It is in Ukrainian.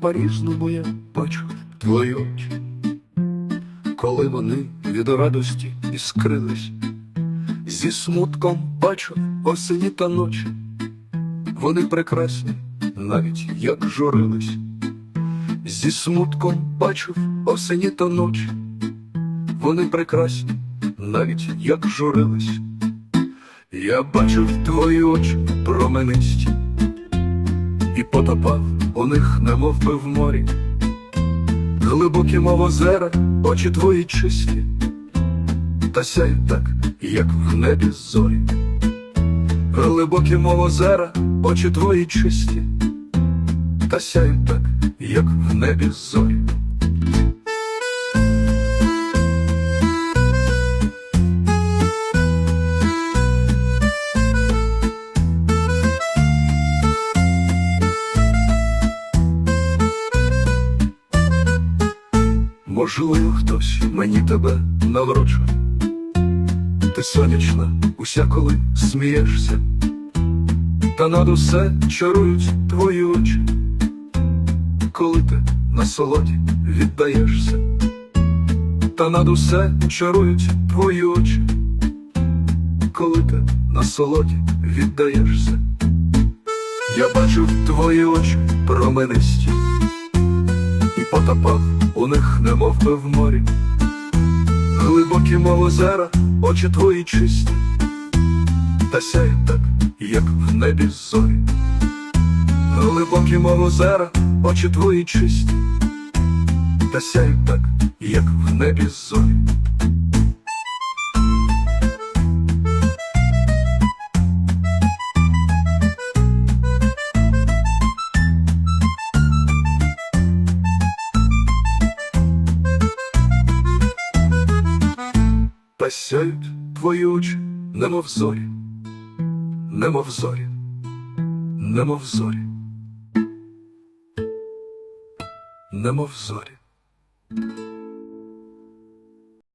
по-різному я бачу твої очі, коли вони від радості іскрились, зі смутком бачу осені та ночі, вони прекрасні, навіть як журились, зі смутком бачу осені та ночі, вони прекрасні, навіть як журились. Я бачив твої очі променисті і потопав у них, немов би в морі. Глибокі, мов озера, очі твої чисті, та сяють так, як в небі зорі. Глибокі, мов озера, очі твої чисті, та сяють так, як в небі зорі. Можливо, хтось мені тебе наврочує. Ти сонячна, уся коли смієшся, та над усе чарують твої очі, коли ти на солоді віддаєшся, та над усе чарують твої очі, коли ти на солоді віддаєшся. Я бачив твої очі променисті і потопав у них, немов би в морі. Глибокі, озера, очі твої чисті, та сяє так, як в небі зорі. Глибокі, озера, очі твої чисті, та сяє так, як в небі зорі. Та сяють твої очі, немов зорі, немов зорі, немов зорі, немов зорі.